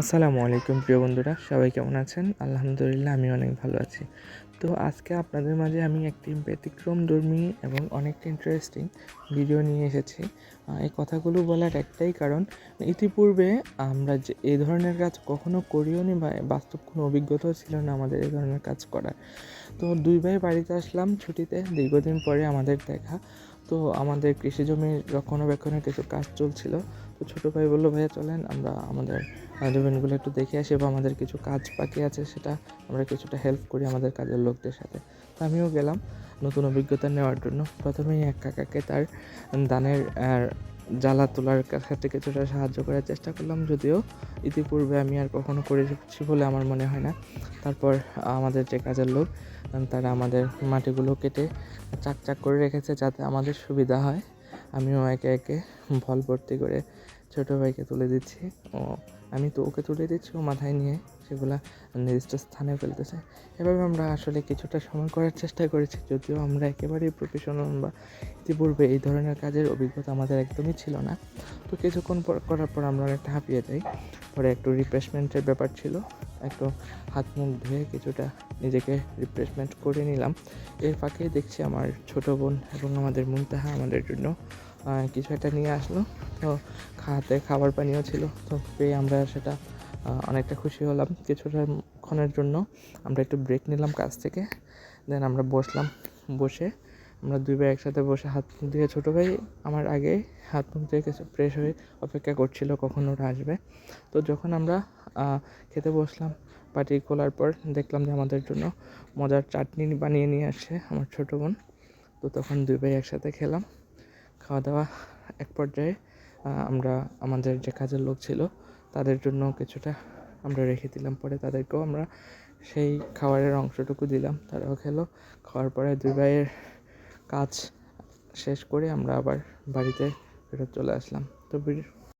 আসসালামু আলাইকুম, প্রিয় বন্ধুরা। সবাই কেমন আছেন? আলহামদুলিল্লাহ, আমি অনেক ভালো আছি। তো আজকে আপনাদের মাঝে আমি একটি ব্যতিক্রম ব্যতিক্রমধর্মী এবং অনেকটা ইন্টারেস্টিং ভিডিও নিয়ে এসেছি। এই কথাগুলো বলার একটাই কারণ, ইতিপূর্বে আমরা যে এই ধরনের কাজ কখনো করিও নি বা বাস্তব কোনো অভিজ্ঞতাও ছিল না আমাদের এই ধরনের কাজ করার। তো দুই ভাই বাড়িতে আসলাম ছুটিতে, দীর্ঘদিন পরে আমাদের দেখা। তো আমাদের কৃষি জমির রক্ষণাবেক্ষণের কিছু কাজ চলছিল। তো ছোটো ভাই বলল, ভাইয়া, চলেন, আমরা আমাদের জমিনগুলো একটু দেখে আসি বা আমাদের কিছু কাজ বাকি আছে, সেটা আমরা কিছুটা হেল্প করি আমাদের কাজের লোকদের সাথে। তো আমিও গেলাম নতুন অভিজ্ঞতা নেওয়ার জন্য। প্রথমেই এক কাকাকে তার আর জ্বালা তোলার ক্ষেত্রে কিছুটা সাহায্য করার চেষ্টা করলাম, যদিও ইতিপূর্বে আমি আর কখনো করেছি বলে আমার মনে হয় না। তারপর আমাদের যে কাজের লোক, তারা আমাদের মাটিগুলো কেটে চাক চাক করে রেখেছে যাতে আমাদের সুবিধা হয়। আমিও একে একে ভল ভর্তি করে ছোটো ভাইকে তুলে দিচ্ছি। ও, আমি তো ওকে তুলে দিচ্ছি, ও মাথায় নিয়ে সেগুলা নির্দিষ্ট স্থানে ফেলতেছে। এভাবে আমরা আসলে কিছুটা সময় করার চেষ্টা করেছি, যদিও আমরা একেবারেই প্রফেশনাল বা ইতিপূর্বে এই ধরনের কাজের অভিজ্ঞতা আমাদের একদমই ছিল না। তো কিছুক্ষণ পর, করার পর আমরা অনেকটা হাঁপিয়ে যাই। পরে একটু রিফ্রেশমেন্টের ব্যাপার ছিল, একটু হাত মুখ ধুয়ে কিছুটা নিজেকে রিফ্রেশমেন্ট করে নিলাম। এর ফাঁকে দেখছি আমার ছোট বোন এবং আমাদের মুনতাহা আমাদের জন্য কিছু একটা নিয়ে আসলো। তো খাতে খাবার পানিও ছিল। তো পেয়ে আমরা সেটা অনেকটা খুশি হলাম কিছুটা ক্ষণের জন্য। আমরা একটু ব্রেক নিলাম কাজ থেকে। দেন আমরা বসলাম। বসে আমরা দুই ভাই একসাথে বসে হাত মুখ দিয়ে ছোটো ভাই আমার আগে হাত মুখ দিয়ে কিছু ফ্রেশ হয়ে অপেক্ষা করছিল কখন ওরা আসবে। তো যখন আমরা খেতে বসলাম পাটি খোলার পর দেখলাম যে আমাদের জন্য মজার চাটনি বানিয়ে নিয়ে আসছে আমার ছোটো বোন। তো তখন দুই ভাই একসাথে খেলাম। খাওয়া দাওয়া এক পর্যায়ে আমরা আমাদের যে কাজের লোক ছিল তাদের জন্য কিছুটা আমরা রেখে দিলাম। পরে তাদেরকেও আমরা সেই খাবারের অংশটুকু দিলাম। তারাও খেলো। খাওয়ার পরে দুই ভাইয়ের কাজ শেষ করে আমরা আবার বাড়িতে ফেরত চলে আসলাম। তো